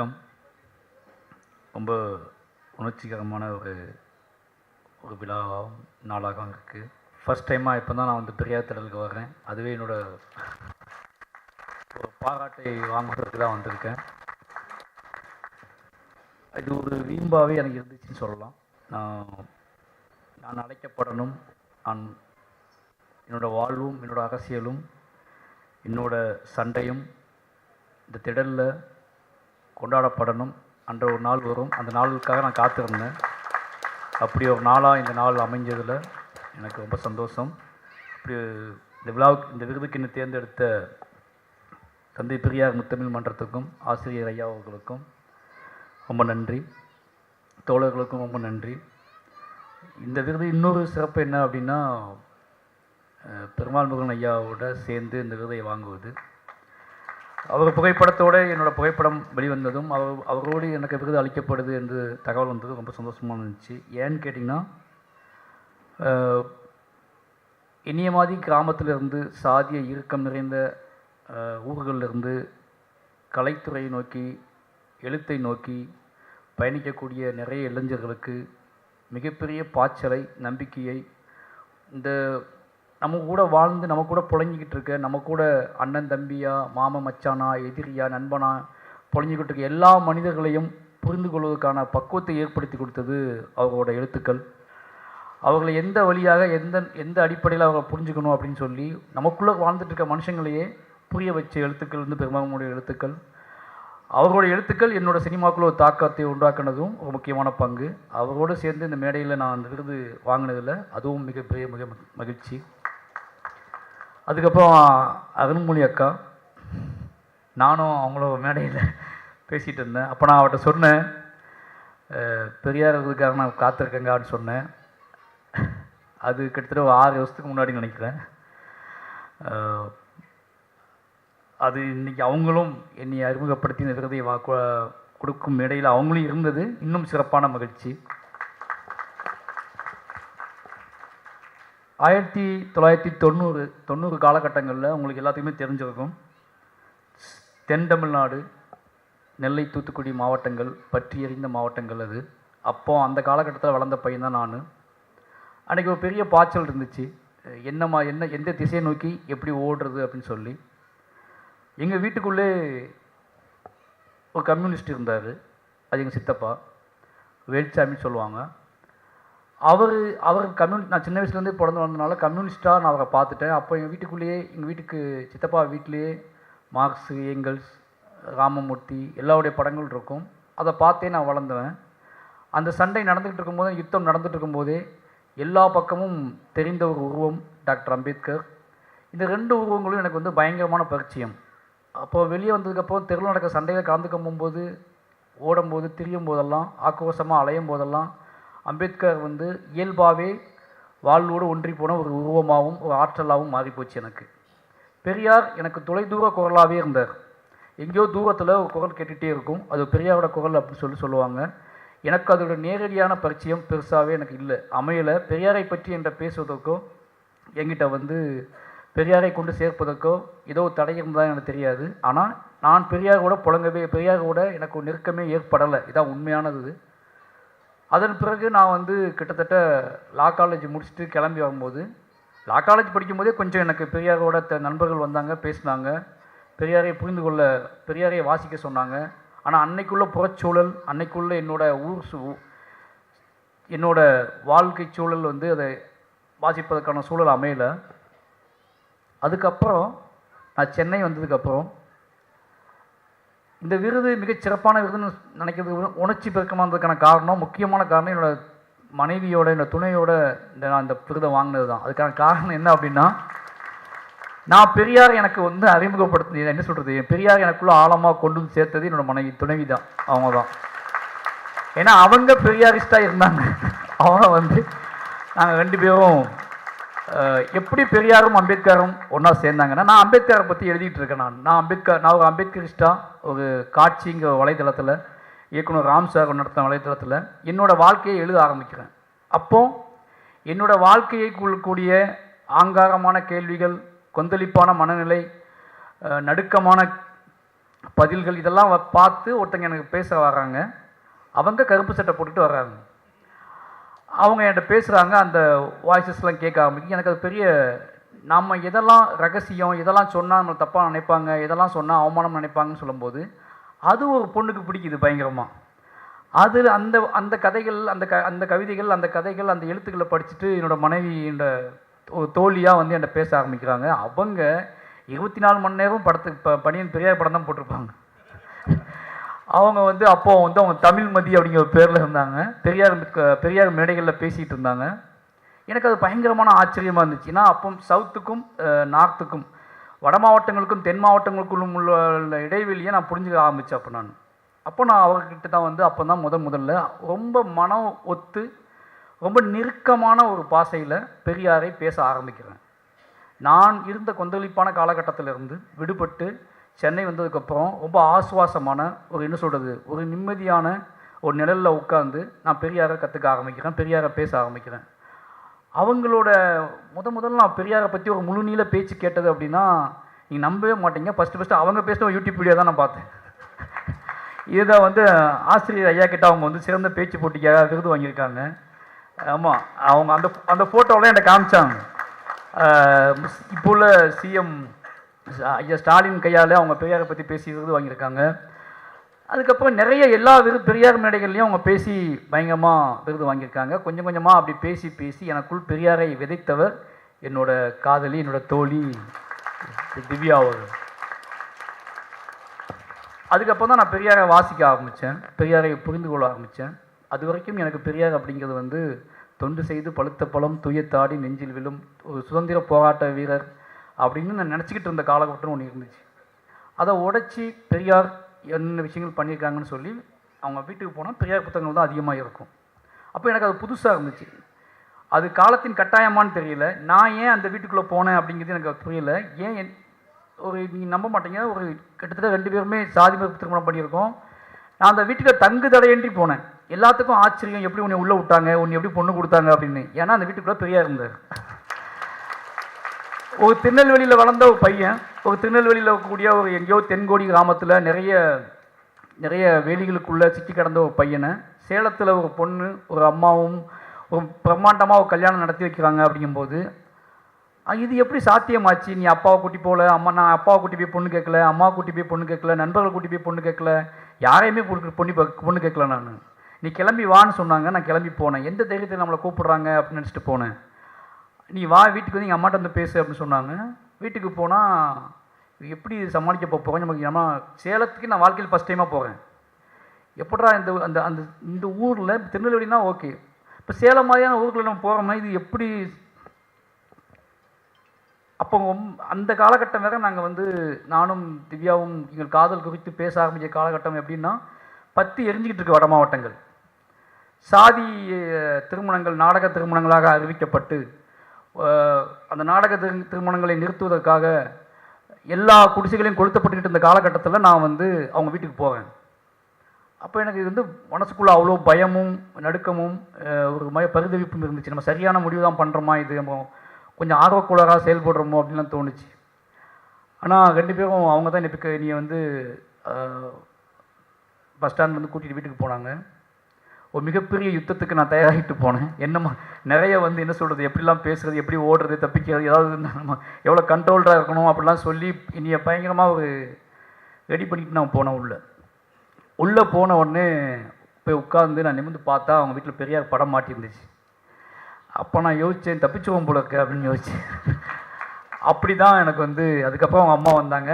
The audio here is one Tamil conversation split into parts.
இயக்கம் ரொம்ப உணர்ச்சிகரமான ஒரு ஒரு விழாவாகவும் நாளாகவும் இருக்குது ஃபஸ்ட் டைமாக இப்போ தான் நான் வந்து பெரியார் திடலுக்கு வர்றேன். அதுவே என்னோட ஒரு பாராட்டை வாங்குறதுக்கு தான் வந்திருக்கேன். இது ஒரு வீம்பாவே எனக்கு இருந்துச்சுன்னு சொல்லலாம். நான் நான் அழைக்கப்படணும். நான் என்னோடய வாழ்வும் என்னோட அரசியலும் என்னோடய சண்டையும் இந்த திடலில் கொண்டாடப்படணும். அன்ற ஒரு நாள் வரும். அந்த நாளுக்காக நான் காத்திருந்தேன். அப்படி ஒரு நாளாக இந்த நாள் அமைஞ்சதில் எனக்கு ரொம்ப சந்தோஷம். அப்படி இந்த விழாவுக்கு இந்த விருதுக்கு என்னை தேர்ந்தெடுத்த தந்தை பெரியார் முத்தமிழ் மன்றத்துக்கும் ஆசிரியர் ஐயா அவர்களுக்கும் ரொம்ப நன்றி. தோழர்களுக்கும் ரொம்ப நன்றி. இந்த விருது இன்னொரு சிறப்பு என்ன அப்படின்னா பெருமாள் முருகன் ஐயாவோட சேர்ந்து இந்த விருதை வாங்குவது. அவர் புகைப்படத்தோடு என்னோட புகைப்படம் வெளிவந்ததும் அவர் அவரோடு எனக்கு விருது அளிக்கப்படுது என்று தகவல் வந்தது. ரொம்ப சந்தோஷமாக இருந்துச்சு. ஏன்னு கேட்டிங்கன்னா இனிய மாதிரி கிராமத்திலிருந்து சாதிய இறுக்கம் நிறைந்த ஊர்களிலிருந்து கலைத்துறையை நோக்கி எழுத்தை நோக்கி பயணிக்கக்கூடிய நிறைய இளைஞர்களுக்கு மிகப்பெரிய பாய்ச்சலை நம்பிக்கையை இந்த நம்ம கூட வாழ்ந்து நம்ம கூட புழங்கிக்கிட்டு இருக்க நம்ம கூட அண்ணன் தம்பியா மாமன் மச்சானா எதிரியா நண்பனா புழங்கிக்கிட்டு இருக்க எல்லா மனிதர்களையும் புரிந்து கொள்வதற்கான பக்குவத்தை ஏற்படுத்தி கொடுத்தது அவர்களோட எழுத்துக்கள். அவர்களை எந்த வழியாக எந்த எந்த அடிப்படையில் அவர்களை புரிஞ்சுக்கணும் அப்படின்னு சொல்லி நமக்குள்ளே வாழ்ந்துட்டு இருக்க மனுஷங்களையே புரிய வச்ச எழுத்துக்கள் வந்து பெருமாளுடைய எழுத்துக்கள். அவர்களுடைய எழுத்துக்கள் என்னோட சினிமாக்குள்ள ஒரு தாக்கத்தை உண்டாக்குனதும் ஒரு முக்கியமான பங்கு. அவரோடு சேர்ந்து இந்த மேடையில் நான் அந்த விருது வாங்கினதில் அதுவும் மிகப்பெரிய மிக மகிழ்ச்சி. அதுக்கப்புறம் அருண்மொழி அக்கா நானும் அவங்களும் மேடையில் பேசிகிட்டு இருந்தேன். அப்போ நான் அவர்கிட்ட சொன்னேன் பெரியார் இருக்கிறதுக்காக நான் காத்திருக்கேங்க அப்படின்னு சொன்னேன். அது கிட்டத்தட்ட ஒரு ஆறு வருஷத்துக்கு முன்னாடி நினைக்கிறேன். அது இன்னைக்கு அவங்களும் என்னை அறிமுகப்படுத்தி இந்த விருதை வா கொடுக்கும் இடையில் அவங்களும் இருந்தது. இன்னும் சிறப்பான மகிழ்ச்சி. ஆயிரத்தி தொள்ளாயிரத்தி தொண்ணூறு தொண்ணூறு காலகட்டங்களில் உங்களுக்கு எல்லாத்துக்குமே தெரிஞ்சிருக்கும் தென் தமிழ்நாடு நெல்லை தூத்துக்குடி மாவட்டங்கள் பற்றி எறிந்த மாவட்டங்கள் அது. அப்போது அந்த காலகட்டத்தில் வளர்ந்த பையன் தான் நான். அன்றைக்கி ஒரு பெரிய பாய்ச்சல் இருந்துச்சு. என்னம்மா என்ன எந்த திசையை நோக்கி எப்படி ஓடுறது அப்படின்னு சொல்லி. எங்கள் வீட்டுக்குள்ளே ஒரு கம்யூனிஸ்ட் இருந்தார். அது எங்கள் சித்தப்பா. வேல்சாமின்னு சொல்லுவாங்க. அவர் அவர் கம்யூனி நான் சின்ன வயசுலேருந்தே பிறந்து வந்ததுனால கம்யூனிஸ்ட்டாக நான் அவரை பார்த்துட்டேன். அப்போ எங்கள் வீட்டுக்குள்ளேயே எங்கள் வீட்டுக்கு சித்தப்பா வீட்டிலேயே மார்க்ஸ் ஏங்கல்ஸ் ராமமூர்த்தி எல்லாருடைய படங்கள் இருக்கும். அதை பார்த்தே நான் வளர்ந்தவன். அந்த சண்டை நடந்துகிட்டு இருக்கும்போது யுத்தம் நடந்துட்டு இருக்கும்போதே எல்லா பக்கமும் தெரிந்த ஒரு உருவம் டாக்டர் அம்பேத்கர். இந்த ரெண்டு உருவங்களும் எனக்கு வந்து பயங்கரமான பரிச்சயம். அப்போ வெளியே வந்ததுக்கப்புறம் தெருவில் நடக்க சண்டையில் கலந்துக்க போகும்போது ஓடும்போது திரியும் போதெல்லாம் ஆக்ரோஷமாக அலையும் போதெல்லாம் அம்பேத்கர் வந்து இயல்பாகவே வாழ்வோடு ஒன்றி போன ஒரு உருவமாகவும் ஒரு ஆற்றலாகவும் மாறிப்போச்சு எனக்கு. பெரியார் எனக்கு தொலைதூர குரலாகவே இருந்தார். எங்கேயோ தூரத்தில் ஒரு குரல் கேட்டுகிட்டே இருக்கும். அது பெரியாரோட குரல் அப்படின்னு சொல்லி சொல்லுவாங்க. எனக்கு அதோட நேரடியான பரிச்சயம் பெருசாகவே எனக்கு இல்லை. அமையலை. பெரியாரை பற்றி என்ற பேசுவதற்கோ என்கிட்ட வந்து பெரியாரை கொண்டு சேர்ப்பதற்கோ ஏதோ தடை இருந்தால் எனக்கு தெரியாது. ஆனால் நான் பெரியாரோட புழங்கவே பெரியாரோட எனக்கு ஒரு நெருக்கமே ஏற்படலை. இதான் உண்மையானது. அதன் பிறகு நான் வந்து கிட்டத்தட்ட லா காலேஜ் முடிச்சுட்டு கிளம்பி வரும்போது லா காலேஜ் படிக்கும்போதே கொஞ்சம் எனக்கு பெரியாரோட த- நண்பர்கள் வந்தாங்க பேசினாங்க. பெரியாரை புரிந்து கொள்ள பெரியாரை வாசிக்க சொன்னாங்க. ஆனால் அன்னைக்குள்ள புறச்சூழல் அன்னைக்குள்ள என்னோட ஊர் சூ என்னோட வாழ்க்கை சூழல் வந்து அதை வாசிப்பதற்கான சூழல் அமையலை. அதுக்கப்புறம் நான் சென்னை வந்ததுக்கப்புறம் இந்த விருது மிகச் சிறப்பான விருதுன்னு நினைக்கிறது உணர்ச்சி பெருக்கமானதுக்கான காரணம் முக்கியமான காரணம் என்னோட மனைவியோட என்னோட துணையோட இந்த நான் இந்த விருதை வாங்கினது தான் அதுக்கான காரணம் என்ன அப்படின்னா நான் பெரியார் எனக்கு வந்து அறிமுகப்படுத்தி என்ன சொல்கிறது பெரியார் எனக்குள்ளே ஆழமாக கொண்டு வந்து சேர்த்தது என்னோட மனைவி துணைவி தான் அவங்க தான் ஏன்னா அவங்க பெரியாரிஸ்டாக இருந்தாங்க. அவங்க வந்து நாங்கள் ரெண்டு பேரும் எப்படி பெரியாரும் அம்பேத்கரும் ஒன்றா சேர்ந்தாங்கன்னா நான் அம்பேத்கரை பற்றி எழுதிட்டு இருக்கேன் நான். நான் அம்பேத்கர் நான் ஒரு அம்பேத்கரிஸ்டா ஒரு காட்சிங்கிற வலைதளத்தில் இயக்குனர் ராம் சார் நடத்தின வலைதளத்தில் என்னோடய வாழ்க்கையை எழுத ஆரம்பிக்கிறேன். அப்போ என்னோடய வாழ்க்கையை கூடிய ஆங்காரமான கேள்விகள் கொந்தளிப்பான மனநிலை நடுக்கமான பதில்கள் இதெல்லாம் வ- பார்த்து ஒருத்தங்க எனக்கு பேச வராங்க. அவங்க கருப்பு சட்டை போட்டுட்டு வர்றாங்க. அவங்க என்கிட்ட பேசுகிறாங்க அந்த வாய்ஸஸ்லாம் கேட்க ஆரம்பிக்கும் எனக்கு அது பெரிய நாம் எதெல்லாம் ரகசியம் இதெல்லாம் சொன்னால் நம்மளை தப்பாக நினைப்பாங்க இதெல்லாம் சொன்னால் அவமானம் நினைப்பாங்கன்னு சொல்லும்போது அது ஒரு பொண்ணுக்கு பிடிக்குது பயங்கரமாக அதில் அந்த அந்த கதைகள் அந்த க அந்த கவிதைகள் அந்த கதைகள் அந்த எழுத்துக்களை படிச்சுட்டு என்னோட மனைவி இந்த தோழியாக வந்து என்கிட்ட பேச ஆரம்பிக்கிறாங்க. அவங்க இருபத்தி நாலு மணி நேரம் படத்துக்கு இப்போ பணியின் பெரியார் படம் தான் போட்டிருப்பாங்க. அவங்க வந்து அப்போ வந்து அவங்க தமிழ் மதி அப்படிங்கிற பேரில் இருந்தாங்க. பெரியார் க- பெரியார் மேடைகளில் பேசிகிட்டு இருந்தாங்க. எனக்கு அது பயங்கரமான ஆச்சரியமாக இருந்துச்சு. ஏன்னா அப்போ சவுத்துக்கும் நார்த்துக்கும் வட மாவட்டங்களுக்கும் தென் மாவட்டங்களுக்குள்ளும் உள்ள உள்ள இடைவெளியை நான் புரிஞ்சுக்க ஆரம்பித்தேன் அப்போ நான். அப்போ நான் அவர்கிட்ட தான் வந்து அப்போ தான் முத முதல்ல ரொம்ப மனம் ஒத்து ரொம்ப நெருக்கமான ஒரு பாசையில் பெரியாரை பேச ஆரம்பிக்கிறேன். நான் இருந்த கொந்தளிப்பான காலகட்டத்திலிருந்து விடுபட்டு சென்னை வந்ததுக்கப்புறம் ரொம்ப ஆசுவாசமான ஒரு என்ன சொல்கிறது ஒரு நிம்மதியான ஒரு நிழலில் உட்காந்து நான் பெரியாரை கற்றுக்க ஆரம்பிக்கிறேன் பெரியாரை பேச ஆரம்பிக்கிறேன். அவங்களோட முத முதல்ல நான் பெரியாரை பற்றி ஒரு முழுநீள பேச்சு கேட்டது அப்படின்னா நீங்கள் நம்பவே மாட்டீங்க. ஃபஸ்ட்டு ஃபஸ்ட்டு அவங்க பேசின யூடியூப் வீடியோ தான் நான் பார்த்தேன். இதை வந்து ஆசிரியர் ஐயா கிட்ட அவங்க வந்து சிறந்த பேச்சு போட்டிக்காக விருது வாங்கியிருக்காங்க. ஆமாம் அவங்க அந்த அந்த ஃபோட்டோலாம் எனக்கு காமிச்சாங்க. இப்போ உள்ள சிஎம் ஐயா ஸ்டாலின் கையால் அவங்க பெரியாரை பற்றி பேசி விருது வாங்கியிருக்காங்க. அதுக்கப்புறம் நிறைய எல்லா விரு பெரியார் மேடைகள்லையும் அவங்க பேசி பயங்கரமாக விருது வாங்கியிருக்காங்க. கொஞ்சம் கொஞ்சமாக அப்படி பேசி பேசி எனக்குள் பெரியாரை விதைத்தவர் என்னோட காதலி என்னோட தோழி திவ்யா அவர்கள். அதுக்கப்புறம் தான் நான் பெரியாரை வாசிக்க ஆரம்பித்தேன். பெரியாரை புரிந்து கொள்ள ஆரம்பித்தேன். அது வரைக்கும் எனக்கு பெரியார் அப்படிங்கிறது வந்து தொண்டு செய்து பழுத்த பழம் துயத்தாடி நெஞ்சில் விழும் ஒரு சுதந்திர போராட்ட வீரர் அப்படின்னு நான் நினச்சிக்கிட்டு இருந்த காலகட்டம் ஒன்று இருந்துச்சு. அதை உடைச்சி பெரியார் என்ன விஷயங்கள் பண்ணியிருக்காங்கன்னு சொல்லி அவங்க வீட்டுக்கு போனால் பெரியார் புத்தகங்கள் தான் அதிகமாக இருக்கும். அப்போ எனக்கு அது புதுசாக இருந்துச்சு. அது காலத்தின் கட்டாயமான்னு தெரியல. நான் ஏன் அந்த வீட்டுக்குள்ளே போனேன் அப்படிங்கிறது எனக்கு புரியல. ஏன் ஒரு நீங்கள் நம்ப மாட்டீங்க. ஒரு கிட்டத்தட்ட ரெண்டு பேருமே சாதி மறுப்பு திருமணம் பண்ணியிருக்கோம். நான் அந்த வீட்டுக்கு தங்கு தடையின்றி போனேன். எல்லாத்துக்கும் ஆச்சரியம். எப்படி உன்னை உள்ளே விட்டாங்க? உன்னை எப்படி பொண்ணு கொடுத்தாங்க அப்படின்னு. ஏன்னா அந்த வீட்டுக்குள்ளே பெரியார் இருந்தார். ஒரு திருநெல்வேலியில் வளர்ந்த ஒரு பையன் ஒரு திருநெல்வேலியில் இருக்கக்கூடிய ஒரு எங்கேயோ தென்கோடி கிராமத்தில் நிறைய நிறைய வேலிகளுக்குள்ளே சிக்கி கிடந்த ஒரு பையனை சேலத்தில் ஒரு பொண்ணு ஒரு அம்மாவும் ஒரு பிரம்மாண்டமாக ஒரு கல்யாணம் நடத்தி வைக்கிறாங்க அப்படிங்கும்போது இது எப்படி சாத்தியமாச்சு? நீ அப்பாவை கூட்டி போகல அம்மா நான் அப்பாவை கூட்டி போய் பொண்ணு கேட்கல அம்மாவை கூட்டி போய் பொண்ணு கேட்கல நண்பர்களை கூட்டி போய் பொண்ணு கேட்கல யாரையுமே பொண்ணு பொண்ணு பொண்ணு கேட்கல நான். நீ கிளம்பி வான்னு சொன்னாங்க நான் கிளம்பி போனேன். எந்த தைரியத்தில் நம்மளை கூப்பிடுறாங்க? அப்படின்னு நினச்சிட்டு போனேன். நீ வா வீட்டுக்கு வந்து எங்கள் அம்மாட்ட வந்து பேசு அப்படின்னு சொன்னாங்க. வீட்டுக்கு போனால் எப்படி சமாளிக்க போகிறோம் நமக்கு சேலத்துக்கு நான் வாழ்க்கையில் ஃபஸ்ட் டைமாக போகிறேன் எப்படா இந்த அந்த அந்த இந்த ஊரில் திருநெல்வேலினா ஓகே இப்போ சேலம் மாதிரியான ஊருக்குள்ள நம்ம போகிறோம்னா இது எப்படி? அப்போ அந்த காலகட்டம் வேற நாங்கள் வந்து நானும் திவ்யாவும் எங்கள் காதல் குறித்து பேச ஆரம்பித்த காலகட்டம் எப்படின்னா பத்து எரிஞ்சிக்கிட்டு இருக்கு வட மாவட்டங்கள். சாதி திருமணங்கள் நாடக திருமணங்களாக அறிவிக்கப்பட்டு அந்த நாடக திரு திருமணங்களை நிறுத்துவதற்காக எல்லா குடிசைகளையும் கொளுத்தப்பட்டுக்கிட்டு இருந்த காலகட்டத்தில் நான் வந்து அவங்க வீட்டுக்கு போவேன். அப்போ எனக்கு இது வந்து மனசுக்குள்ளே அவ்வளோ பயமும் நடுக்கமும் ஒரு மய பரிதவிப்பும் இருந்துச்சு. நம்ம சரியான முடிவு தான் பண்ணுறோமா இது நம்ம கொஞ்சம் ஆர்வக்குள்ளராக செயல்படுறோமோ அப்படின்லாம் தோணுச்சு. ஆனால் ரெண்டு பேரும் அவங்க தான் பிக்க நீ வந்து பஸ் ஸ்டாண்ட் வந்து கூட்டிகிட்டு வீட்டுக்கு போனாங்க. ஒரு மிகப்பெரிய யுத்தத்துக்கு நான் தயாராகிட்டு போனேன். என்னமா நிறைய வந்து என்ன சொல்கிறது எப்படிலாம் பேசுறது எப்படி ஓடுறது தப்பிக்கிறது ஏதாவது நம்ம எவ்வளோ கண்ட்ரோல்டாக இருக்கணும் அப்படிலாம் சொல்லி இனிய பயங்கரமாக ஒரு ரெடி பண்ணிட்டு நான் போனேன் உள்ளே. உள்ளே போன உடனே போய் உட்காந்து நான் நிமிர்ந்து பார்த்தா அவங்க வீட்டில் பெரியார் படம் மாட்டியிருந்துச்சு அப்போ நான் யோசித்தேன் தப்பிச்சுவோம் போல இருக்கு அப்படின்னு யோசிச்சேன். அப்படி தான் எனக்கு வந்து அதுக்கப்புறம் அவங்க அம்மா வந்தாங்க.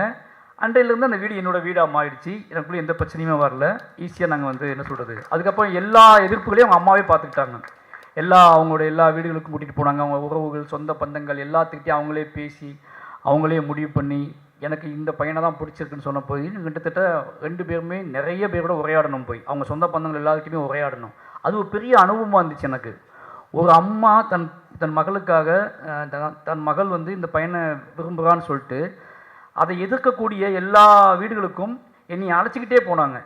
அன்றையிலேருந்து அந்த வீடு என்னோட வீடாக மாறிடுச்சு. எனக்குள்ளே எந்த பிரச்சனையுமே வரல. ஈஸியாக நாங்கள் வந்து என்ன சொல்கிறது அதுக்கப்புறம் எல்லா எதிர்ப்புகளையும் அவங்க அம்மாவே பார்த்துக்கிட்டாங்க எல்லா அவங்களோட எல்லா வீடுகளுக்கும் கூட்டிகிட்டு போனாங்க. அவங்க உறவுகள் சொந்த பந்தங்கள் எல்லாத்துக்கிட்டையும் அவங்களே பேசி அவங்களே முடிவு பண்ணி எனக்கு இந்த பையனை தான் பிடிச்சிருக்குன்னு சொன்ன போய் கிட்டத்தட்ட ரெண்டு பேருமே நிறைய பேரோட உரையாடணும் போய். அவங்க சொந்த பந்தங்கள் எல்லாத்துக்குமே உரையாடணும். அது ஒரு பெரிய அனுபவமாக இருந்துச்சு எனக்கு. ஒரு அம்மா தன் தன் மகளுக்காக தன் மகள் வந்து இந்த பையனை விரும்புகிறான்னு சொல்லிட்டு அதை எதிர்க்கக்கூடிய எல்லா வீடுகளுக்கும் என்னை அழைச்சிக்கிட்டே போனாங்க.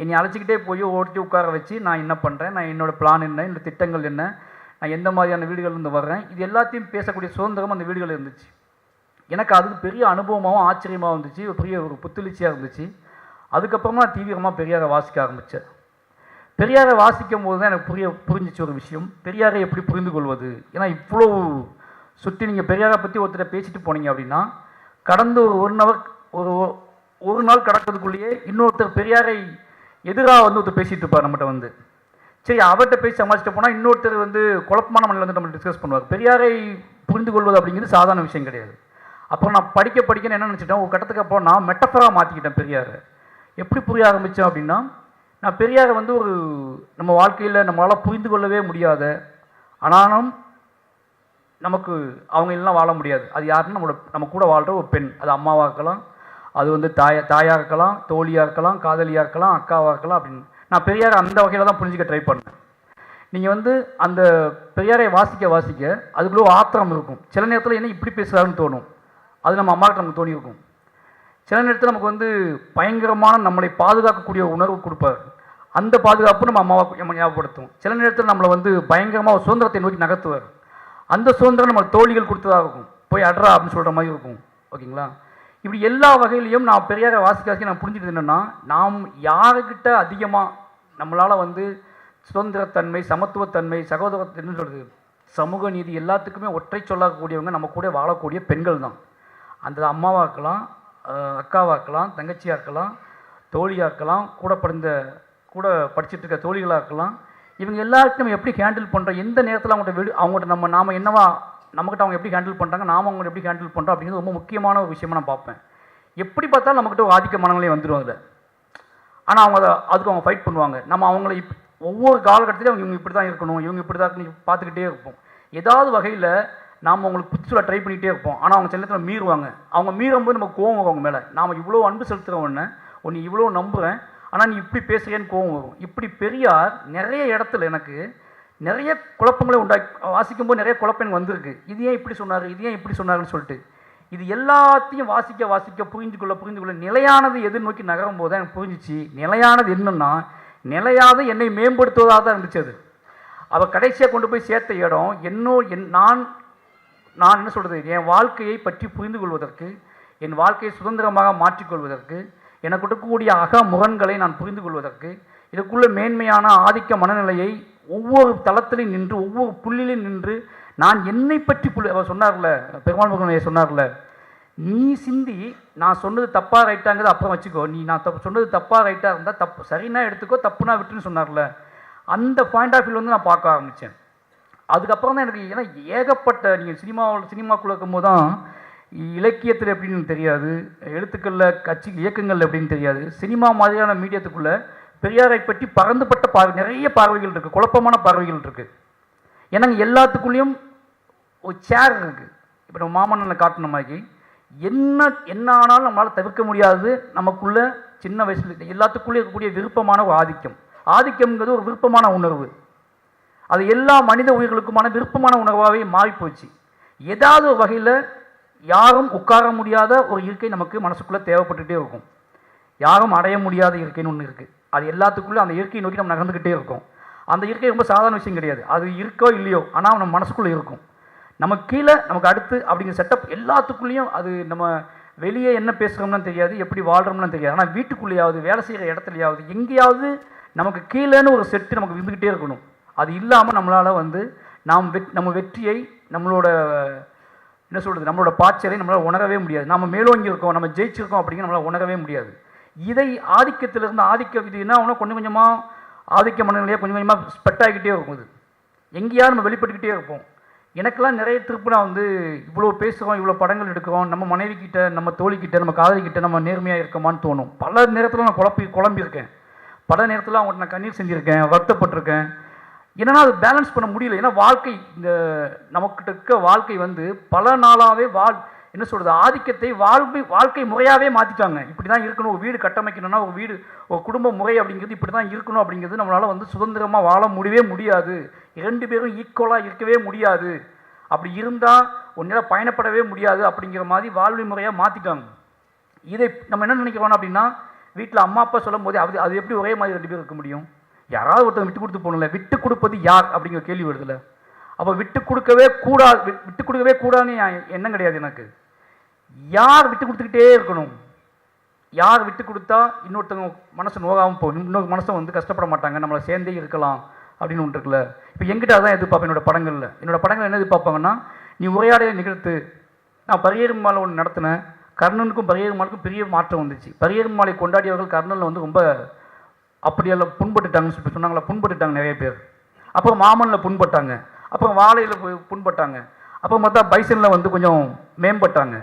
என்னை அழைச்சிக்கிட்டே போய் ஓட்டி உட்கார வச்சு நான் என்ன பண்ணுறேன் நான் என்னோட பிளான் என்ன? என்னோட திட்டங்கள் என்ன? நான் எந்த மாதிரியான வீடுகள்லேருந்து வர்றேன்? இது எல்லாத்தையும் பேசக்கூடிய சுதந்திரம் அந்த வீடுகள் இருந்துச்சு. எனக்கு அது பெரிய அனுபவமாகவும் ஆச்சரியமாகவும் இருந்துச்சு. ஒரு பெரிய ஒரு புத்துணர்ச்சியாக இருந்துச்சு. அதுக்கப்புறமா தீவிரமாக பெரியாரை வாசிக்க ஆரம்பித்தேன் பெரியாரை வாசிக்கும் போது தான் எனக்கு புரிய புரிஞ்சிச்சு ஒரு விஷயம். பெரியாரை எப்படி புரிந்து கொள்வது ஏன்னா இவ்வளோ சுற்றி நீங்கள் பெரியாரை பற்றி ஒருத்தர் பேசிட்டு போனீங்க அப்படின்னா கடந்து ஒரு ஒன் ஹவர் ஒரு ஒரு நாள் கடக்கிறதுக்குள்ளேயே இன்னொருத்தர் பெரியாரை எதிராக வந்து ஒருத்தர் பேசிட்டு இருப்பார் நம்மகிட்ட வந்து. சரி அவர்கிட்ட பேசி சமாளிச்சுட்டு போனால் இன்னொருத்தர் வந்து குழப்பமான மண்ணில் வந்து நம்ம டிஸ்கஸ் பண்ணுவார். பெரியாரை புரிந்து கொள்வது அப்படிங்கிறது சாதாரண விஷயம் கிடையாது. அப்புறம் நான் படிக்க படிக்கன்னு என்ன நினச்சிட்டேன்? ஒரு கட்டத்துக்கு அப்புறம் நான் மெட்டஃபராக மாற்றிக்கிட்டேன் பெரியாரை. எப்படி புரிய ஆரம்பித்தேன் அப்படின்னா நான் பெரியாரை வந்து ஒரு நம்ம வாழ்க்கையில் நம்மளால் புரிந்து கொள்ளவே முடியாத ஆனாலும் நமக்கு அவங்க எல்லாம் வாழ முடியாது. அது யாருன்னா நம்மளோட நம்ம கூட வாழ்கிற ஒரு பெண். அது அம்மாவாக இருக்கலாம் அது வந்து தாயா தாயாக இருக்கலாம் தோழியாக இருக்கலாம் காதலியாக இருக்கலாம் அக்காவாக இருக்கலாம் அப்படின்னு. நான் பெரியாரை அந்த வகையில் தான் புரிஞ்சுக்க ட்ரை பண்ணேன். நீங்கள் வந்து அந்த பெரியாரை வாசிக்க வாசிக்க அதுக்குள்ளே ஆத்திரம் இருக்கும். சில நேரத்தில் என்ன இப்படி பேசுகிறாருன்னு தோணும். அது நம்ம அம்மாவுக்கு நமக்கு தோணியிருக்கும். சில நேரத்தில் நமக்கு வந்து பயங்கரமான நம்மளை பாதுகாக்கக்கூடிய உணர்வு கொடுப்பார். அந்த பாதுகாப்பு நம்ம அம்மாவை நம்ம ஞாபகப்படுத்தும். சில நேரத்தில் நம்மளை வந்து பயங்கரமாக சுதந்திரத்தை நோக்கி நகர்த்துவார். அந்த சுதந்திரம் நம்ம தோழிகள் கொடுத்ததாக இருக்கும். போய் அட்ரா அப்படின்னு சொல்கிற மாதிரி இருக்கும். ஓகேங்களா? இப்படி எல்லா வகையிலையும் நான் பெரியார வாசிக்க வாசிக்க நான் புரிஞ்சுட்டு என்னென்னா நாம் யாருக்கிட்ட அதிகமாக நம்மளால் வந்து சுதந்திரத்தன்மை சமத்துவத்தன்மை சகோதரத்தன்மை சொல்கிறது சமூக நீதி எல்லாத்துக்குமே ஒற்றை சொல்லக்கூடியவங்க நம்ம கூட வாழக்கூடிய பெண்கள் தான். அந்த அம்மாவாக இருக்கலாம் அக்காவாக இருக்கலாம் தங்கச்சியாக இருக்கலாம் தோழியாக இருக்கலாம் கூட படிந்த கூட படிச்சுட்டு இருக்க தோழிகளாக இருக்கலாம் இவங்க எல்லாருக்கும் நம்ம எப்படி ஹேண்டில் பண்ணுறோம் எந்த நேரத்தில் அவங்கள்ட்ட வெளி அவங்கள்ட்ட நம்ம நாம என்னவா நம்மகிட்ட அவங்க எப்படி ஹேண்டில் பண்ணுறாங்க நாம அவங்களை எப்படி ஹேண்டில் பண்ணுறோம் அப்படிங்கிறது ரொம்ப முக்கியமான ஒரு விஷயமா நான் பார்ப்பேன். எப்படி பார்த்தாலும் நம்மக்கிட்ட ஒரு ஆதிக்க மனங்களே வந்துடும் அதில். ஆனால் அவங்க அதை அதுக்கு அவங்க ஃபைட் பண்ணுவாங்க. நம்ம அவங்கள இப் ஒவ்வொரு காலகட்டத்திலையும் அவங்க இவங்க இப்படி தான் இருக்கணும் இவங்க இப்படி தான் இருக்கணும் பார்த்துக்கிட்டே இருப்போம். ஏதாவது வகையில் நாம் அவங்களுக்கு புதுசுல ட்ரை பண்ணிகிட்டே இருப்போம். ஆனால் அவங்க சில நேரத்தில் மீறுவாங்க. அவங்க மீறும்போது நம்ம கோவம் அவங்க மேலே. நாம் இவ்வளோ அன்பு செலுத்துகிற உடனே உன்னை இவ்வளோ நம்புகிறேன் ஆனால் நீ இப்படி பேசுகிறேன்னு கோவம் வரும். இப்படி பெரியார் நிறைய இடத்துல எனக்கு நிறைய குழப்பங்களை உண்டாக்கி வாசிக்கும்போது நிறைய குழப்பங்கள் வந்திருக்கு. இது ஏன் இப்படி சொன்னார்? இது ஏன் இப்படி சொன்னார்ன்னு சொல்லிட்டு. இது எல்லாத்தையும் வாசிக்க வாசிக்க புரிந்து கொள்ள புரிந்து கொள்ள நிலையானது எது நோக்கி நகரும் போது தான் எனக்கு புரிஞ்சிச்சு. நிலையானது என்னென்னா நிலையாத என்னை மேம்படுத்துவதாக தான் இருந்துச்சு அது. அவள் கடைசியாக கொண்டு போய் சேர்த்த இடம் என்னோ என் நான் நான் என்ன சொல்கிறது என் வாழ்க்கையை பற்றி புரிந்து கொள்வதற்கு என் வாழ்க்கையை சுதந்திரமாக மாற்றிக்கொள்வதற்கு எனக்கு இருக்கக்கூடிய அக முகன்களை நான் புரிந்து கொள்வதற்கு இதுக்குள்ள மேன்மையான ஆதிக்க மனநிலையை ஒவ்வொரு தளத்திலையும் நின்று ஒவ்வொரு புள்ளிலையும் நின்று நான் என்னை பற்றி புள்ளி அவர் சொன்னார்ல பெருமாள் முகன் சொன்னார்ல நீ சிந்தி நான் சொன்னது தப்பாக ரைட்டாங்கிறது அப்புறம் வச்சுக்கோ. நீ நான் தப்பு சொன்னது தப்பாக ரைட்டாக இருந்தால் தப்பு சரினா எடுத்துக்கோ தப்புனா விட்டுன்னு சொன்னார்ல. அந்த பாயிண்ட் ஆஃப் வியூ வந்து நான் பார்க்க ஆரம்பித்தேன் அதுக்கப்புறம் தான் எனக்கு ஏன்னா ஏகப்பட்ட நீங்கள் சினிமாவில் சினிமாக்குள்ளே இருக்கும்போது தான் இலக்கியத்தில் எப்படின்னு தெரியாது. எழுத்துக்களில் கட்சி இயக்கங்கள் எப்படின்னு தெரியாது. சினிமா மாதிரியான மீடியத்துக்குள்ளே பெரியாரை பற்றி பறந்துபட்ட பார்வை நிறைய பார்வைகள் இருக்குது குழப்பமான பார்வைகள் இருக்குது ஏன்னா எல்லாத்துக்குள்ளேயும் ஒரு சேர் இருக்குது இப்போ நம்ம மாமன்னனில் காட்டின மாதிரி. என்ன என்ன ஆனாலும் நம்மளால் தவிர்க்க முடியாது. நமக்குள்ள சின்ன வயசில் எல்லாத்துக்குள்ளே இருக்கக்கூடிய விருப்பமான ஒரு ஆதிக்கம். ஆதிக்கம்ங்கிறது ஒரு விருப்பமான உணர்வு. அது எல்லா மனித உயிர்களுக்குமான விருப்பமான உணர்வாகவே மாறிப்போச்சு. ஏதாவது ஒரு வகையில் யாரும் உட்கார முடியாத ஒரு இருக்கை நமக்கு மனசுக்குள்ளே தேவைப்பட்டுகிட்டே இருக்கும். யாரும் அடைய முடியாத இருக்கைன்னு ஒன்று இருக்குது அது எல்லாத்துக்குள்ளே அந்த இயற்கையை நோக்கி நம்ம நகர்ந்துக்கிட்டே இருக்கோம். அந்த இயற்கை ரொம்ப சாதாரண விஷயம் கிடையாது. அது இருக்கோ இல்லையோ ஆனால் நம்ம மனசுக்குள்ளே இருக்கும். நம்ம கீழே நமக்கு அடுத்து அப்படிங்கிற செட்டப் எல்லாத்துக்குள்ளேயும் அது நம்ம வெளியே என்ன பேசுகிறோம்னு தெரியாது எப்படி வாழ்கிறோம்னு தெரியாது. ஆனால் வீட்டுக்குள்ளேயாவது வேலை செய்கிற இடத்துலையாவது எங்கேயாவது நமக்கு கீழேன்னு ஒரு செட்டு நமக்கு இருந்துக்கிட்டே இருக்கணும். அது இல்லாமல் நம்மளால் வந்து நாம் வெட் நம்ம வெற்றியை நம்மளோட என்ன சொல்கிறது நம்மளோட பாய்ச்சலை நம்மளால் உணரவே முடியாது. நம்ம மேலோங்கி இருக்கோம் நம்ம ஜெயிச்சிருக்கோம் அப்படிங்கிற நம்மளால் உணரவே முடியாது. இதை ஆதிக்கத்திலிருந்து ஆதிக்க இது என்ன ஆகணும் கொஞ்சம் கொஞ்சமாக ஆதிக்க மனநிலையாக கொஞ்சம் கொஞ்சமாக ஸ்பெட் ஆகிக்கிட்டே இருக்கும் இது. எங்கேயாவது நம்ம வெளிப்பட்டுக்கிட்டே இருப்போம். எனக்கெல்லாம் நிறைய திருப்பு நான் வந்து இவ்வளோ பேசுகிறோம் இவ்வளோ படங்கள் எடுக்கிறோம். நம்ம மனைவிக்கிட்ட நம்ம தோழிக்கிட்ட நம்ம காதலிக்கிட்ட நம்ம நேர்மையாக இருக்கமான்னு தோணும். பல நேரத்தில் நான் குழப்பி குழம்பியிருக்கேன். பல நேரத்தில் அவங்கள்ட்ட நான் கண்ணீர் செஞ்சுருக்கேன் வருத்தப்பட்டிருக்கேன். என்னன்னா அது பேலன்ஸ் பண்ண முடியல. ஏன்னா வாழ்க்கை இந்த நமக்கிட்ட இருக்க வாழ்க்கை வந்து பல நாளாகவே வாழ் என்ன சொல்கிறது ஆதிக்கத்தை வாழ்க்கை வாழ்க்கை முறையாகவே மாற்றிட்டாங்க இப்படி தான் இருக்கணும். ஒரு வீடு கட்டமைக்கணும்னா ஒரு வீடு ஒரு குடும்ப முறை அப்படிங்கிறது இப்படி தான் இருக்கணும் அப்படிங்கிறது நம்மளால் வந்து சுதந்திரமாக வாழ முடியவே முடியாது. இரண்டு பேரும் ஈக்குவலாக இருக்கவே முடியாது. அப்படி இருந்தால் ஒன்றால் பயணப்படவே முடியாது அப்படிங்கிற மாதிரி வாழ்வை முறையாக மாற்றிட்டாங்க இதை நம்ம என்ன நினைக்கிறோம் அப்படின்னா வீட்டில் அம்மா அப்பா சொல்லும் போது அது அது எப்படி ஒரே மாதிரி ரெண்டு பேர் இருக்க முடியும்? யாராவது ஒருத்தவங்க விட்டு கொடுத்து போகணும்ல விட்டு கொடுப்பது யார் அப்படிங்கிற கேள்வி வருதுல்ல அப்போ விட்டு கொடுக்கவே கூடாது வி- விட்டு கொடுக்கவே கூடாதுன்னு எண்ணம் கிடையாது எனக்கு. யார் விட்டு கொடுத்துக்கிட்டே இருக்கணும்? யார் விட்டு கொடுத்தா இன்னொருத்தவங்க மனசு நோகாமல் போகும்? இன்னொரு மனசை வந்து கஷ்டப்பட மாட்டாங்க நம்மளை சேர்ந்தே இருக்கலாம் அப்படின்னு ஒன்று இருக்குல்ல. இப்போ எங்கிட்ட அதான் எதிர்பார்ப்பேன் என்னோட படங்களில். என்னோட படங்கள் என்ன எதிர்பார்ப்பாங்கன்னா நீ உரையாடலை நிகழ்த்து. நான் பரிஹேறும்மாலை ஒன்று நடத்தினேன். கர்ணனுக்கும் பரியேறும் பெரிய மாற்றம் வந்துச்சு. பரியேறும்மாலை கொண்டாடியவர்கள் கர்ணனில் வந்து ரொம்ப அப்படியெல்லாம் புண்பட்டுட்டாங்கன்னு சொல்லி சொன்னாங்களா? புண்பட்டுட்டாங்க நிறைய பேர். அப்புறம் மாமனில் புண்பட்டாங்க. அப்புறம் வாழையில் போய் புண்பட்டாங்க. அப்புறம் பார்த்தா பைசனில் வந்து கொஞ்சம் மேம்பட்டாங்க.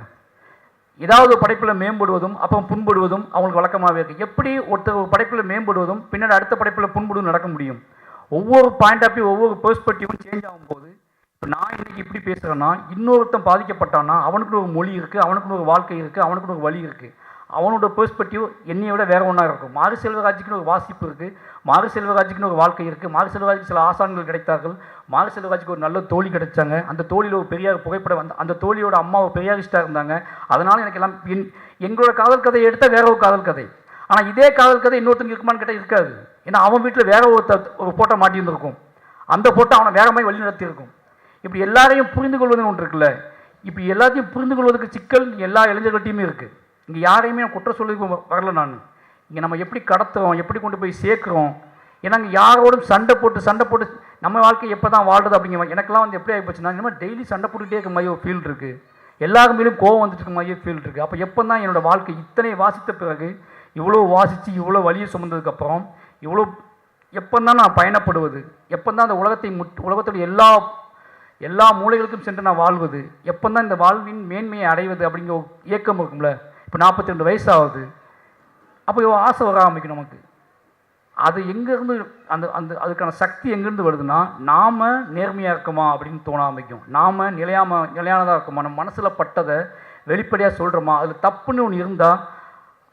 ஏதாவது படைப்பில் மேம்படுவதும் அப்புறம் புண்படுவதும் அவங்களுக்கு வழக்கமாகவே இருக்குது எப்படி ஒருத்தர் ஒரு படைப்பில் மேம்படுவதும் பின்னாடி அடுத்த படைப்பில் புண்படுவதும் நடக்க முடியும்? ஒவ்வொரு பாயிண்ட் ஆஃப் வியூ ஒவ்வொரு பெர்ஸ்பெக்டிவும் சேஞ்ச் ஆகும்போது இப்போ நான் இன்றைக்கி இப்படி பேசுகிறேன்னா இன்னொருத்தன் பாதிக்கப்பட்டான்னா அவனுக்குன்னு ஒரு மொழி இருக்குது அவனுக்குன்னு ஒரு வாழ்க்கை இருக்குது அவனுக்குன்னு ஒரு வழி இருக்குது அவனோட பெர்ஸ்பெக்டிவ் என்னைய விட வேற ஒன்றா இருக்கும். மாறு செல்வராஜுக்குன்னு ஒரு வாசிப்பு இருக்குது மாறு செல்வராஜுக்குன்னு ஒரு வாழ்க்கை இருக்குது மாறு செல்வராஜுக்கு சில ஆசான்கள் கிடைத்தார்கள். மாறு செல்வராஜுக்கு ஒரு நல்ல தோழி கிடைச்சாங்க. அந்த தோழியில் ஒரு பெரியார் புகைப்படம் வந்து அந்த தோழியோட அம்மா ஒரு பெரியாரிஸ்டாக இருந்தாங்க. அதனால் எனக்கு எல்லாம் என் எங்களோட காதல் கதையை எடுத்தால் வேற ஒரு காதல் கதை. ஆனால் இதே காதல் கதை இன்னொருத்தங்க இருக்குமான்னு கேட்டால் இருக்காது. ஏன்னா அவன் வீட்டில் வேற ஒரு த- ஒரு ஃபோட்டோ மாட்டியிருந்திருக்கும் அந்த ஃபோட்டோ அவனை வேற மாதிரி வழிநடத்தியிருக்கும். இப்படி எல்லாரையும் புரிந்து கொள்வதுன்னு ஒன்று இருக்குல்ல. இப்போ எல்லாத்தையும் புரிந்து கொள்வதற்கு சிக்கல் எல்லா இளைஞர்கள்ட்டையுமே இருக்குது இங்கே யாரையுமே நான் குற்றம் சொல்லி வரல நான். இங்கே நம்ம எப்படி கடத்துறோம் எப்படி கொண்டு போய் சேர்க்குறோம்? ஏன்னா இங்கே யாரோடும் சண்டை போட்டு சண்டை போட்டு நம்ம வாழ்க்கை எப்போ தான் வாழ்றது அப்படிங்கிற எனக்கெல்லாம் வந்து எப்படி ஆகி போச்சுன்னா இந்த மாதிரி டெய்லி சண்டை போட்டுகிட்டே இருக்க மாதிரி ஒரு ஃபீல் இருக்குது எல்லாரும் மேலும் கோவம் வந்துட்டு இருக்க மாதிரியே ஃபீல் இருக்குது அப்போ எப்போ தான் என்னோட வாழ்க்கை இத்தனை வாசித்த பிறகு இவ்வளோ வாசித்து இவ்வளோ வழியை சுமந்ததுக்கப்புறம் இவ்வளோ எப்போ தான் நான் பயணப்படுவது எப்போ தான் அந்த உலகத்தை முட் உலகத்தோட எல்லா எல்லா மூலைகளுக்கும் சென்று நான் வாழ்வது எப்போ தான் இந்த வாழ்வின் மேன்மையை அடைவது அப்படிங்கிற ஒரு இயக்கம் இருக்கும்ல இப்போ நாற்பத்தி ரெண்டு வயசு ஆகுது அப்போ இவ்வளோ ஆசை வர ஆரம்பிக்கும் நமக்கு. அது எங்கேருந்து அந்த அந்த அதுக்கான சக்தி எங்கேருந்து வருதுன்னா நாம் நேர்மையாக இருக்கோமா அப்படின்னு தோண ஆரம்பிக்கும். நாம் நிலையாம நிலையானதாக இருக்கோமா? நம்ம மனசில் பட்டதை வெளிப்படையாக சொல்கிறோமா அதில் தப்புன்னு ஒன்று இருந்தால்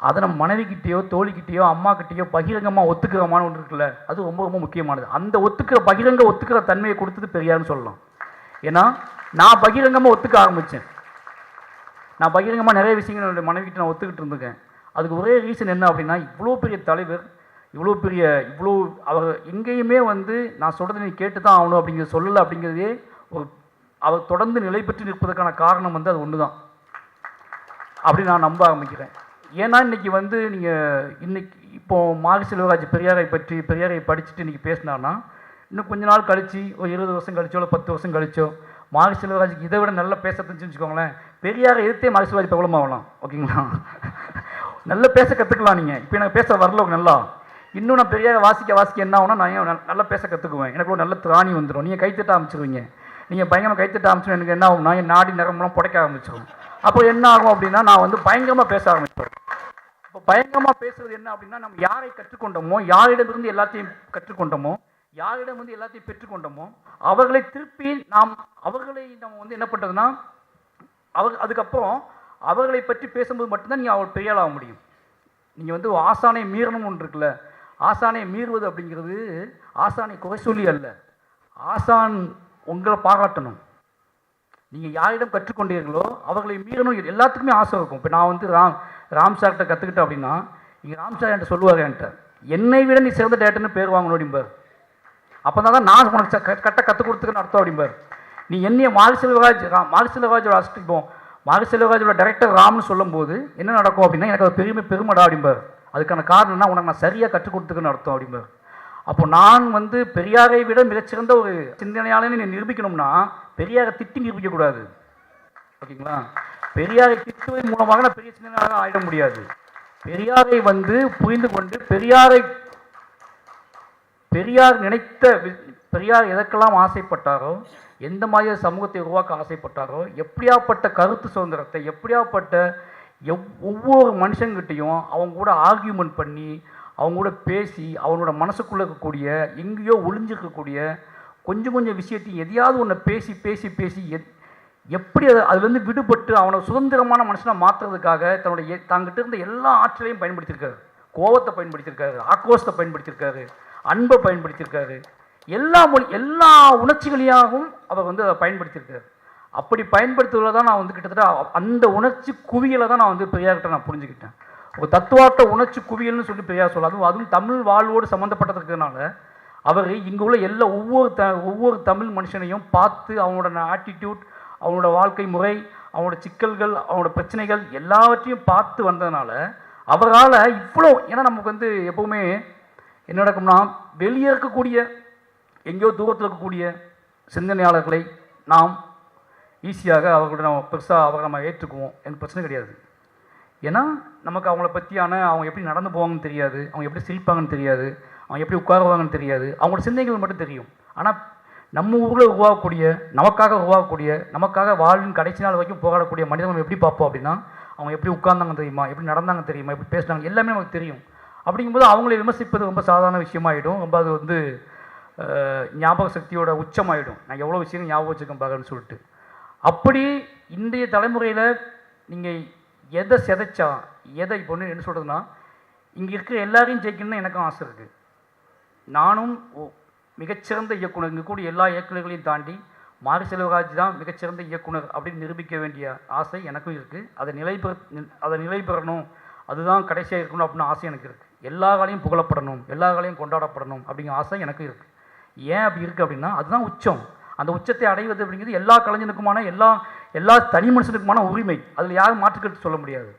அதை நம்ம மனைவிக்கிட்டேயோ தோழிக்கிட்டேயோ அம்மாக்கிட்டேயோ பகிரங்கமாக ஒத்துக்கிறோமான்னு ஒன்று இருக்குல்ல அது ரொம்ப ரொம்ப முக்கியமானது. அந்த ஒத்துக்கிற பகிரங்க ஒத்துக்கிற தன்மையை கொடுத்தது பெரியார்னு சொல்லலாம். ஏன்னா நான் பகிரங்கமாக ஒத்துக்க ஆரம்பித்தேன் நான் பகிரங்கமாக நிறைய விஷயங்கள் என்னுடைய மனைவிக்கிட்ட நான் ஒத்துக்கிட்டு இருந்திருக்கேன். அதுக்கு ஒரே ரீசன் என்ன அப்படின்னா இவ்வளோ பெரிய தலைவர் இவ்வளோ பெரிய இவ்வளோ அவர் எங்கேயுமே வந்து நான் சொல்கிறத நீ கேட்டு தான் ஆகணும் அப்படிங்கிறது சொல்லலை அப்படிங்கிறதே ஒரு அவர் தொடர்ந்து நிலை பெற்று நிற்பதற்கான காரணம் வந்து அது ஒன்று தான் அப்படி நான் நம்ப ஆரம்பிக்கிறேன். ஏன்னா இன்னைக்கு வந்து நீங்கள் இன்னைக்கு இப்போது மாரி செல்வராஜ் பெரியாரை பற்றி பெரியாரை படிச்சுட்டு இன்றைக்கி பேசினார்னா இன்னும் கொஞ்ச நாள் கழித்து ஒரு இருபது வருஷம் கழிச்சோ இல்லை பத்து வருஷம் கழிச்சோ மாரி செல்வராஜுக்கு இதை விட நல்லா பேச வச்சுக்கோங்களேன். பெரியாரை எதிர்த்தே மாரி செல்வராஜ் பிரபலமாகலாம் ஓகேங்களா? நல்லா பேச கற்றுக்கலாம் நீங்கள் இப்போ எனக்கு பேச வரல நல்லா. இன்னும் நான் பெரியார வாசிக்க வாசிக்க என்ன ஆகும்னா நான் ஏன் நல்லா பேச கற்றுக்குவேன் எனக்கு ஒரு நல்ல திராணி வந்துடும் நீங்கள் கைத்தட்ட ஆரம்பிச்சிருவீங்க. நீங்கள் பயங்கரமாக கைத்தட்ட ஆரம்பிச்சிடும் எனக்கு என்ன ஆகும்னா என் நாடி நரம்பெல்லாம் புடைக்க ஆரம்பிச்சிடும் அப்போ என்ன ஆகும் அப்படின்னா நான் வந்து பயங்கரமாக பேச ஆரம்பிச்சிடுவேன் இப்போ பயங்கரமாக பேசுறது என்ன அப்படின்னா நம்ம யாரை கற்றுக்கொண்டோமோ யாரிடமிருந்து எல்லாத்தையும் கற்றுக்கொண்டோமோ யாரிடம் வந்து எல்லாத்தையும் பெற்றுக்கொண்டோமோ அவர்களை திருப்பி நாம் அவர்களை நம்ம வந்து என்ன பண்ணுறதுன்னா அவர் அதுக்கப்புறம் அவர்களை பற்றி பேசும்போது மட்டும்தான் நீங்கள் அவர் பெரியாளாக முடியும். நீங்கள் வந்து ஆசானை மீறணும் ஒன்று இருக்குல்ல ஆசானை மீறுவது அப்படிங்கிறது ஆசானை குறை சொல்லி அல்ல. ஆசான் உங்களை பாராட்டணும். நீங்கள் யாரிடம் கற்றுக்கொண்டீர்களோ அவர்களை மீறணும். எல்லாத்துக்குமே ஆசை இருக்கும். இப்போ நான் வந்து ராம் ராம் சார்கிட்ட கற்றுக்கிட்டேன் அப்படின்னா இங்கே ராம் சார் என்கிட்ட சொல்லுவார் என்கிட்ட என்னை விட நீ சிறந்த டேட்டர்னு பேர் வாங்கணும் அப்படிம்பார். அப்போ தான் நான் உனக்கு க- கட்ட கற்றுக் கொடுத்துக்குன்னு அர்த்தம் அப்படிம்பார். நீ என்னைய மாரி ராம் ரா மாரி செல்வராஜோட அசிஸ்ட் இப்போ டைரக்டர் ராம்னு சொல்லும்போது என்ன நடக்கும் அப்படின்னா எனக்கு அது பெருமை பெருமடா அப்படிம்பார். அதுக்கான காரணம் என்ன? உனக்கு நான் சரியாக கற்றுக் கொடுத்துக்குன்னு அர்த்தம் அப்படிம்பார். அப்போ நான் வந்து பெரியாரை விட மிகச்சிறந்த ஒரு சிந்தனையாளன்னு நீ நிரூபிக்கணும்னா பெரியாரை திட்டி நிரூபிக்கக்கூடாது. ஓகேங்களா? பெரியாரை திட்டுவதன் மூலமாக நான் பெரிய சிந்தனையாளராக ஆயிட முடியாது. பெரியாரை வந்து புரிந்து கொண்டு பெரியாரை பெரியார் நினைத்த வி- பெரியார் எதற்கெல்லாம் ஆசைப்பட்டாரோ எந்த மாதிரி சமூகத்தை உருவாக்க ஆசைப்பட்டாரோ எப்படியாப்பட்ட கருத்து சுதந்திரத்தை எப்படியாப்பட்ட எவ் ஒவ்வொரு மனுஷங்கிட்டையும் அவங்க கூட ஆர்கியூமெண்ட் பண்ணி அவங்க கூட பேசி அவனோட மனசுக்குள்ளே இருக்கக்கூடிய எங்கேயோ ஒளிஞ்சிருக்கக்கூடிய கொஞ்சம் கொஞ்சம் விஷயத்தையும் எதையாவது ஒன்று பேசி பேசி பேசி எத் எப்படி அது அதுலேருந்து விடுபட்டு அவனை சுதந்திரமான மனுஷனாக மாற்றுறதுக்காக தன்னுடைய எ- இருந்த எல்லா ஆற்றலையும் பயன்படுத்தியிருக்காரு. கோவத்தை பயன்படுத்தியிருக்காரு ஆக்ரோஷத்தை பயன்படுத்தியிருக்காரு. அன்பை பயன்படுத்தியிருக்காரு. எல்லா மொழி எல்லா உணர்ச்சிகளையாகவும் அவர் வந்து அதை பயன்படுத்தியிருக்காரு. அப்படி பயன்படுத்துவதில் தான் நான் வந்து கிட்டத்தட்ட அந்த உணர்ச்சி குவியலை தான் நான் வந்து பெரியார்கிட்ட நான் புரிஞ்சுக்கிட்டேன். ஒரு தத்துவார்த்த உணர்ச்சி குவியல்னு சொல்லி பெரியார் சொல்ல அதுவும் அதுவும் தமிழ் வாழ்வோடு சம்மந்தப்பட்டதுனால அவர் இங்கே உள்ள எல்லா ஒவ்வொரு த ஒவ்வொரு தமிழ் மனுஷனையும் பார்த்து அவனோட ஆட்டிடியூட் அவனோட வாழ்க்கை முறை அவனோட சிக்கல்கள் அவனோட பிரச்சனைகள் எல்லாவற்றையும் பார்த்து வந்ததுனால அவரால் இவ்வளோ ஏன்னா நமக்கு வந்து எப்போவுமே என்ன நடக்கும்னா வெளியே இருக்கக்கூடிய எங்கேயோ தூரத்தில் இருக்கக்கூடிய சிந்தனையாளர்களை நாம் ஈஸியாக அவர்களோட நம்ம பெருசாக அவரை நம்ம ஏற்றுக்குவோம். எனக்கு பிரச்சனை கிடையாது. ஏன்னா நமக்கு அவங்கள பற்றியான அவங்க எப்படி நடந்து போவாங்கன்னு தெரியாது. அவங்க எப்படி சிரிப்பாங்கன்னு தெரியாது. அவங்க எப்படி உட்காருவாங்கன்னு தெரியாது. அவங்களோட சிந்தனைகள் மட்டும் தெரியும். ஆனால் நம்ம ஊரில் உருவாகக்கூடிய நமக்காக உருவாகக்கூடிய நமக்காக வாழ்வின் கடைசி நாள் வரைக்கும் போராடக்கூடிய மனிதர்கள் நம்ம எப்படி பார்ப்போம் அப்படின்னா அவங்க எப்படி உட்கார்ந்தாங்க தெரியுமா? எப்படி நடந்தாங்க தெரியுமா? எப்படி பேசுனாங்க? எல்லாமே நமக்கு தெரியும். அப்படிங்கும்போது அவங்களை விமர்சிப்பது ரொம்ப சாதாரண விஷயமாயிடும். ரொம்ப அது வந்து ஞாபக சக்தியோட உச்சமாயிடும். நான் எவ்வளோ விஷயம் ஞாபகம் வச்சுக்கேன் பாருன்னு சொல்லிட்டு. அப்படி இன்றைய தலைமுறையில் நீங்கள் எதை சிதைச்சா எதை இப்போ ஒன்று என்ன சொல்கிறதுனா இங்கே இருக்கிற எல்லாரையும் ஜெயிக்கணும்னு எனக்கும் ஆசை இருக்குது நானும் மிகச்சிறந்த இயக்குனர் இங்கே கூடிய எல்லா இயக்குனர்களையும் தாண்டி மாரி செல்வராஜ் தான் மிகச்சிறந்த இயக்குனர் அப்படின்னு நிரூபிக்க வேண்டிய ஆசை எனக்கும் இருக்குது அதை நிலை பெற அதை நிலை பெறணும் அதுதான் கடைசியாக இருக்கணும் அப்படின்னு ஆசை எனக்கு இருக்குது எல்லா காலையும் புகழப்படணும் எல்லா காலையும் கொண்டாடப்படணும் அப்படிங்கிற ஆசை எனக்கு இருக்குது ஏன் அப்படி இருக்குது அப்படின்னா அதுதான் உச்சம். அந்த உச்சத்தை அடைவது அப்படிங்கிறது எல்லா கலைஞனுக்குமான எல்லா எல்லா தனி மனுஷனுக்குமான உரிமை. அதில் யாரும் மாற்றுக்கருத்து சொல்ல முடியாது.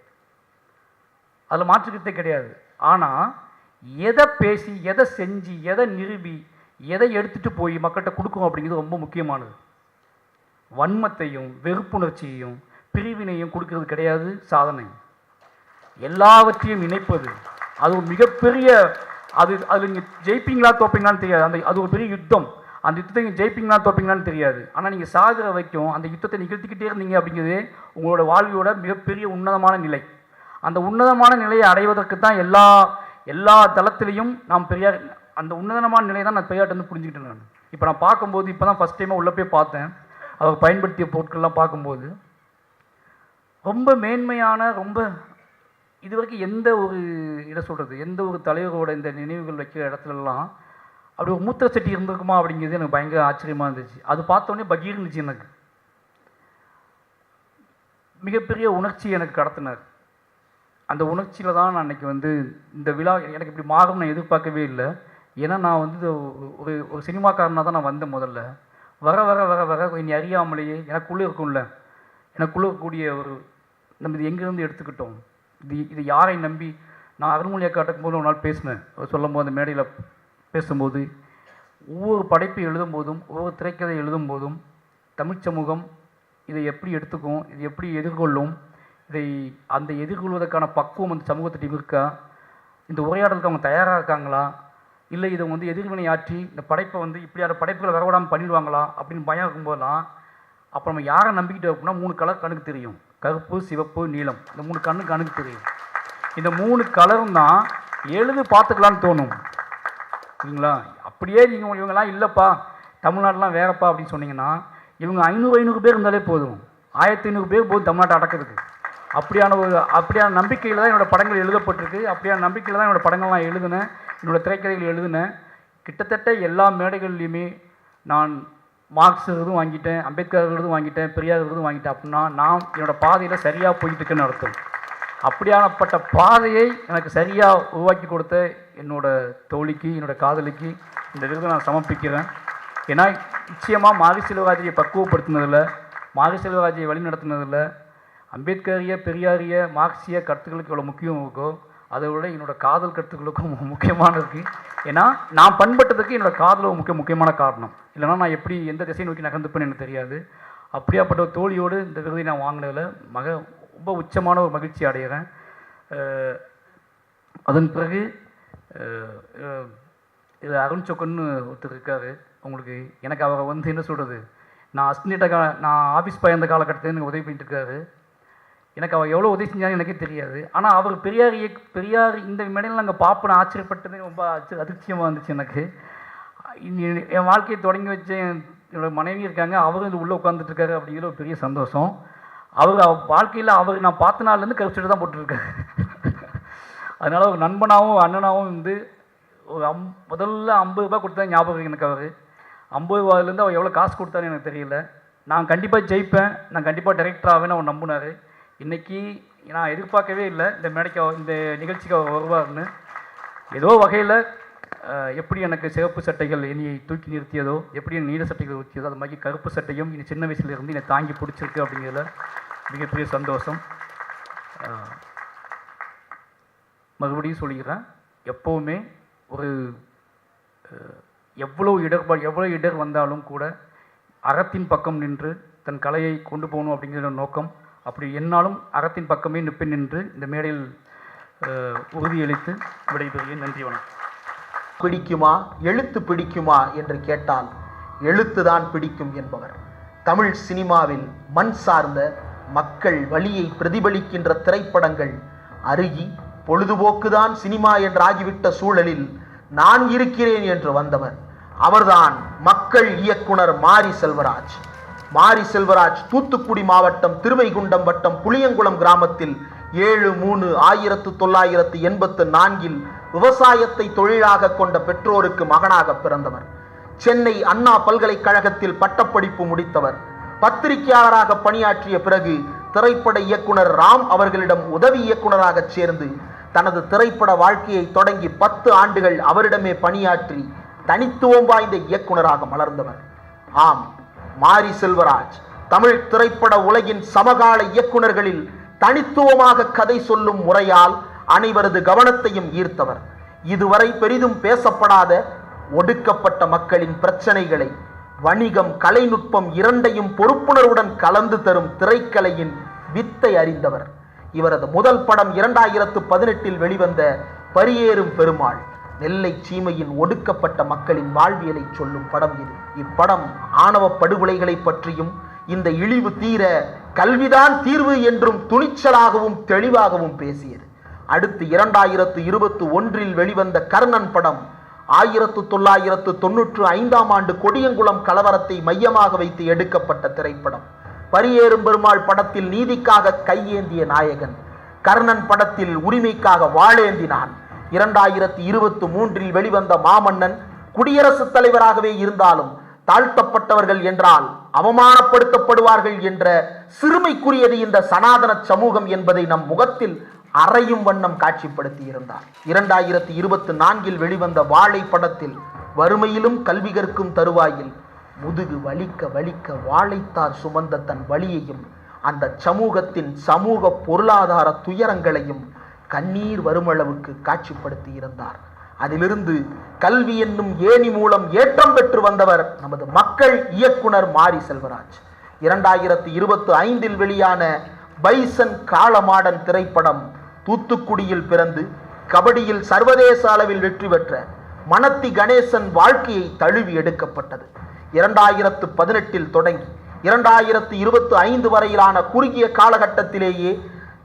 அதில் மாற்றுக்கருத்தே கிடையாது. ஆனால் எதை பேசி எதை செஞ்சு எதை நிரூபி எதை எடுத்துகிட்டு போய் மக்கள்கிட்ட கொடுக்கும் அப்படிங்கிறது ரொம்ப முக்கியமானது. வன்மத்தையும் வெறுப்புணர்ச்சியையும் பிரிவினையும் கொடுக்கறது கிடையாது சாதனை. எல்லாவற்றையும் இணைப்பது அது ஒரு மிகப்பெரிய அது அது நீங்கள் ஜெயிப்பீங்களா தோப்பீங்களான்னு தெரியாது. அந்த அது ஒரு பெரிய யுத்தம். அந்த யுத்தத்தை நீங்கள் ஜெயிப்பீங்களா தோப்பீங்களான்னு தெரியாது. ஆனால் நீங்கள் சாகிற வரைக்கும் அந்த யுத்தத்தை நிகழ்த்திக்கிட்டே இருந்தீங்க அப்படிங்கிறது உங்களோட வாழ்வியோட மிகப்பெரிய உன்னதமான நிலை. அந்த உன்னதமான நிலையை அடைவதற்கு தான் எல்லா எல்லா தளத்திலையும் நாம் பெரியார் அந்த உன்னதமான நிலையை தான் நான் பெரியார்ட்ட வந்து புரிஞ்சுக்கிட்டேன் நான். இப்போ நான் பார்க்கும்போது இப்போ தான் ஃபஸ்ட் டைமாக உள்ளே போய் பார்த்தேன். அவர் பயன்படுத்திய பொருட்கள்லாம் பார்க்கும்போது ரொம்ப மேன்மையான ரொம்ப இது வரைக்கும் எந்த ஒரு இடம் சொல்கிறது எந்த ஒரு தலைவரோட இந்த நினைவுகள் வைக்கிற இடத்துலலாம் அப்படி ஒரு மூத்த சட்டி இருந்திருக்குமா அப்படிங்கிறது எனக்கு பயங்கர ஆச்சரியமாக இருந்துச்சு. அது பார்த்தோன்னே பகீர் இருந்துச்சு எனக்கு. மிகப்பெரிய உணர்ச்சி எனக்கு கடத்தினார். அந்த உணர்ச்சியில் தான் நான் அன்னைக்கு வந்து இந்த விழா எனக்கு இப்படி மாறும் நான் எதிர்பார்க்கவே இல்லை. ஏன்னா நான் வந்து ஒரு ஒரு சினிமாக்காரனாக தான் நான் வந்தேன் முதல்ல. வர வர வர வர என்னை அறியாமலேயே எனக்குள்ளே இருக்கும்ல. எனக்குள்ளே இருக்கக்கூடிய ஒரு நம்ம இது எங்கேருந்து எடுத்துக்கிட்டோம்? இது இது யாரை நம்பி நான் அருண்மொழியை காட்டும் போது ஒரு நாள் பேசினேன். அவர் சொல்லும்போது அந்த மேடையில் பேசும்போது ஒவ்வொரு படைப்பை எழுதும்போதும் ஒவ்வொரு திரைக்கதை எழுதும்போதும் தமிழ் சமூகம் இதை எப்படி எடுத்துக்கும் இது எப்படி எதிர்கொள்ளும் இதை அந்த எதிர்கொள்வதற்கான பக்குவம் அந்த சமூகத்திட்டம் இருக்கா இந்த உரையாடலுக்கு அவங்க தயாராக இருக்காங்களா இல்லை இதை வந்து எதிர்வினை ஆற்றி இந்த படைப்பை வந்து இப்படியான படைப்புகளை வரவிடாமல் பண்ணிடுவாங்களா அப்படின்னு பயம் இருக்கும்போதெல்லாம் அப்போ நம்ம யாரை நம்பிக்கிட்டு அப்படின்னா மூணு கலர் கணக்கு தெரியும். கருப்பு சிவப்பு நீலம். இந்த மூணு கண்ணு கண்ணுக்கு தெரியும். இந்த மூணு கலரும் தான் எழுது பார்த்துக்கலான்னு தோணும். சரிங்களா அப்படியே நீங்கள் இவங்கெல்லாம் இல்லைப்பா தமிழ்நாடுலாம் வேறப்பா அப்படின்னு சொன்னீங்கன்னா இவங்க ஐநூறு ஐநூறு பேர் இருந்தாலே போதும். ஆயிரத்தி ஐநூறு பேர் போதும் தமிழ்நாட்டை அடக்கிறதுக்கு. அப்படியான ஒரு அப்படியான நம்பிக்கையில் தான் என்னோடய படங்கள் எழுதப்பட்டிருக்கு. அப்படியான நம்பிக்கையில் தான் என்னோட படங்கள் நான் எழுதினேன். என்னோடய திரைக்கதைகள் எழுதினேன். கிட்டத்தட்ட எல்லா மேடைகள்லையுமே நான் மார்க்ஸ் விருதும் வாங்கிட்டேன் அம்பேத்கர் வாங்கிட்டேன் பெரியார் வாங்கிட்டேன் அப்படின்னா நான் என்னோட பாதையில் சரியாக போயிட்டு இருக்கேன்னு அர்த்தம். அப்படியானப்பட்ட பாதையை எனக்கு சரியாக உருவாக்கி கொடுத்த என்னோட தோழிக்கு என்னோட காதலிக்கு இந்த விருதை நான் சமர்ப்பிக்கிறேன். ஏன்னா நிச்சயமாக மாரிசெல்வராஜியை பக்குவப்படுத்தினதில் மாரிசெல்வராஜியை வழிநடத்தினதில் அம்பேத்கரிய பெரியாரிய மார்க்சிய கருத்துக்களுக்கு எவ்வளோ முக்கியம் இருக்கோ அதை விட என்னோட காதல் கருத்துக்களுக்கும் முக்கியமான இருக்கு. ஏன்னா நான் பண்பட்டதுக்கு என்னோட காதல் ஒரு முக்கிய முக்கியமான காரணம். இல்லைன்னா நான் எப்படி எந்த திசை நோக்கி நகர்ந்துப்பேன்னு எனக்கு தெரியாது. அப்படியாப்பட்ட ஒரு தோழியோடு இந்த விருதை நான் வாங்கினதில் மக ரொம்ப உச்சமான ஒரு மகிழ்ச்சி அடைகிறேன். அதன் பிறகு இது அருண் சொக்கன்னு ஒருத்தர் இருக்காரு. உங்களுக்கு எனக்கு அவரை வந்து என்ன சொல்கிறது நான் அஸ்னிட்ட கா நான் ஆஃபீஸ் பயந்த காலகட்டத்தில் எனக்கு உதவி பண்ணிட்டு இருக்காரு. எனக்கு அவர் எவ்வளோ உதவி செஞ்சாலும் எனக்கே தெரியாது. ஆனால் அவர் பெரியார் இயக் பெரியார் இந்த மேடையில் நாங்கள் பார்ப்போம் ஆச்சரியப்பட்டது ரொம்ப அச்சு அதிர்ச்சியமாக இருந்துச்சு எனக்கு. இனி- என் வாழ்க்கையை தொடங்கி வச்ச என்னோடய மனைவி இருக்காங்க. அவரும் இது உள்ளே உட்காந்துட்ருக்காரு அப்படிங்கிற ஒரு பெரிய சந்தோஷம். அவர் வாழ்க்கையில் அவர் நான் பார்த்த நாள்லேருந்து கழிச்சுட்டு தான் போட்டுருக்காரு. அதனால் ஒரு நண்பனாகவும் அண்ணனாகவும் வந்து ஒரு அம் முதல்ல ஐம்பது ரூபா கொடுத்தா ஞாபகம் எனக்கு அவர். ஐம்பது ரூபாயிலேருந்து அவர் எவ்வளோ காசு கொடுத்தாருன்னு எனக்கு தெரியல. நான் கண்டிப்பாக ஜெயிப்பேன். நான் கண்டிப்பாக டைரக்டர் ஆவேன்னு அவர் நம்பினார். இன்னைக்கு நான் எதிர்பார்க்கவே இல்லை இந்த மேடைக்கு இந்த நிகழ்ச்சிக்கு வருவார்னு. ஏதோ வகையில் எப்படி எனக்கு சிவப்பு சட்டைகள் என்னையை தூக்கி நிறுத்தியதோ எப்படி என் நீல சட்டைகள் ஊற்றியதோ அது மாதிரி கருப்பு சட்டையும் இனி சின்ன வயசுலேருந்து என்னை தாங்கி பிடிச்சிருக்கு அப்படிங்கிறதுல மிகப்பெரிய சந்தோஷம். மறுபடியும் சொல்லிக்கிறேன் எப்போவுமே ஒரு எவ்வளோ இடர் ப- எவ்வளோ இடர் வந்தாலும் கூட அறத்தின் பக்கம் நின்று தன் கலையை கொண்டு போகணும் அப்படிங்கிற நோக்கம் அப்படி என்னாலும் அறத்தின் பக்கமே நிற்பேன் நின்று இந்த மேடையில் உறுதியளித்து விடைபெறுகிறேன். நன்றி வணக்கம். பிடிக்குமா? எழுத்து பிடிக்குமா? என்று கேட்டால் எழுத்துதான் பிடிக்கும் என்பவர். தமிழ் சினிமாவில் மண் சார்ந்த மக்கள் வழியை பிரதிபலிக்கின்ற திரைப்படங்கள் அருகி பொழுதுபோக்குதான் சினிமா என்றாகிவிட்ட சூழலில் நான் இருக்கிறேன் என்று வந்தவர். அவர்தான் மக்கள் இயக்குனர் மாரி செல்வராஜ். மாரி செல்வராஜ் தூத்துக்குடி மாவட்டம் திருவைகுண்டம் வட்டம் புளியங்குளம் கிராமத்தில் ஏழு மூணு ஆயிரத்து தொள்ளாயிரத்து எண்பத்து நான்கில் விவசாயத்தை தொழிலாக கொண்ட பெற்றோருக்கு மகனாக பிறந்தவர். சென்னை அண்ணா பல்கலைக்கழகத்தில் பட்டப்படிப்பு முடித்தவர். பத்திரிகையாளராக பணியாற்றிய பிறகு திரைப்பட இயக்குனர் ராம் அவர்களிடம் உதவி இயக்குனராக சேர்ந்து தனது திரைப்பட வாழ்க்கையை தொடங்கி பத்து ஆண்டுகள் அவரிடமே பணியாற்றி தனித்துவம் வாய்ந்த இயக்குனராக மலர்ந்தவர். ஆம். மாரி செல்வராஜ் தமிழ் திரைப்பட உலகின் சமகால இயக்குனர்களில் தனித்துவமாக கதை சொல்லும் முறையால் அனைவரது கவனத்தையும் ஈர்த்தவர். இதுவரை பெரிதும் பேசப்படாத ஒடுக்கப்பட்ட மக்களின் பிரச்சனைகளை வணிகம் கலைநுட்பம் இரண்டையும் பொறுப்புணர்வுடன் கலந்து தரும் திரைக்கலையின் வித்தை அறிந்தவர். இவரது முதல் படம் இரண்டாயிரத்து பதினெட்டில் வெளிவந்த பரியேறும் பெருமாள். நெல்லை சீமையின் ஒடுக்கப்பட்ட மக்களின் வாழ்வியலை சொல்லும் படம் இது. இப்படம் ஆணவ படுகொலைகளை பற்றியும் இந்த இழிவு தீர கல்விதான் தீர்வு என்றும் துணிச்சலாகவும் தெளிவாகவும் பேசியது. அடுத்து இரண்டாயிரத்து இருபத்தி ஒன்றில் வெளிவந்த கர்ணன் படம் ஆயிரத்து தொள்ளாயிரத்து தொன்னூற்று ஐந்தாம் ஆண்டு கொடியங்குளம் கலவரத்தை மையமாக வைத்து எடுக்கப்பட்ட திரைப்படம். பரியேறும் பெருமாள் படத்தில் நீதிக்காக கையேந்திய நாயகன் கர்ணன் படத்தில் உரிமைக்காக வாழேந்தினான். இரண்டாயிரத்தி இருபத்தி மூன்றில் வெளிவந்த மாமன்னன் குடியரசுத் தலைவராகவே இருந்தாலும் தாழ்த்தப்பட்டவர்கள் என்றால் அவமானப்படுத்தப்படுவார்கள் என்ற சிறுமைக்குரியது இந்த சனாதன சமூகம் என்பதை நம் முகத்தில் அறையும் வண்ணம் காட்சிப்படுத்தி இருந்தார் இரண்டாயிரத்தி இருபத்தி நான்கில் வெளிவந்த வாழை படத்தில் வறுமையிலும் கல்வி கற்கும் தருவாயில் முதுகு வலிக்க வலிக்க வாழைத்தார் சுமந்த தன் வழியையும் அந்த சமூகத்தின் சமூக பொருளாதார துயரங்களையும் கண்ணீர் வருமளவுக்கு காட்சிப்படுத்தி இருந்தார். அதிலிருந்து கல்வி என்னும் ஏணி மூலம் ஏற்றம் பெற்று வந்தவர் நமது மக்கள் இயக்குனர் மாரி செல்வராஜ். இரண்டாயிரத்தி இருபத்தி ஐந்தில் வெளியான பைசன் காளமாடன் திரைப்படம் தூத்துக்குடியில் பிறந்து கபடியில் சர்வதேச அளவில் வெற்றி பெற்ற மணத்தி கணேசன் வாழ்க்கையை தழுவி எடுக்கப்பட்டது. இரண்டாயிரத்து பதினெட்டில் தொடங்கி இரண்டாயிரத்து இருபத்தி ஐந்து வரையிலான குறுகிய காலகட்டத்திலேயே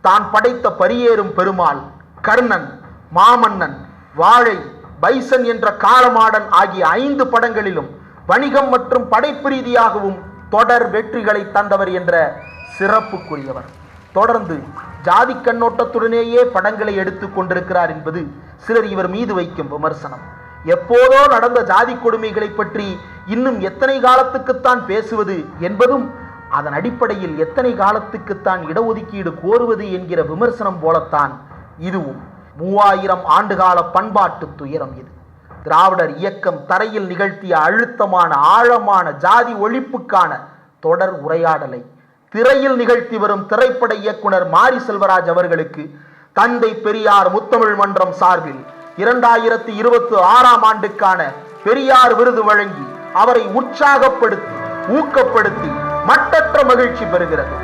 தான் படைத்த பரியேறும் பெருமாள் கர்ணன் மாமன்னன் வாழை பைசன் என்ற காலமாடன் ஆகிய ஐந்து படங்களிலும் வணிகம் மற்றும் படைப்பு ரீதியாகவும் தொடர் வெற்றிகளை தந்தவர் என்ற சிறப்புக்குரியவர். தொடர்ந்து ஜாதி கண்ணோட்டத்துடனேயே படங்களை எடுத்துக் கொண்டிருக்கிறார் என்பது சிலர் இவர் மீது வைக்கும் விமர்சனம். எப்போதோ நடந்த ஜாதி கொடுமைகளை பற்றி இன்னும் எத்தனை காலத்துக்குத்தான் பேசுவது என்பதும் அதன் அடிப்படையில் எத்தனை காலத்துக்குத்தான் இடஒதுக்கீடு கோருவது என்கிற விமர்சனம் போலத்தான் இதுவும் மூவாயிரம் ஆண்டுகால பண்பாட்டு துயரம் இது. திராவிடர் இயக்கம் தரையில் நிகழ்த்திய அழுத்தமான ஆழமான ஜாதி ஒழிப்புக்கான தொடர் உரையாடலை திரையில் நிகழ்த்தி வரும் திரைப்பட இயக்குனர் மாரி செல்வராஜ் அவர்களுக்கு தந்தை பெரியார் முத்தமிழ் மன்றம் சார்பில் இரண்டாயிரத்தி இருபத்தி ஆறாம் ஆண்டுக்கான பெரியார் விருது வழங்கி அவரை உற்சாகப்படுத்தி ஊக்கப்படுத்தி மட்டற்ற மகிழ்ச்சி பெறுகிறது.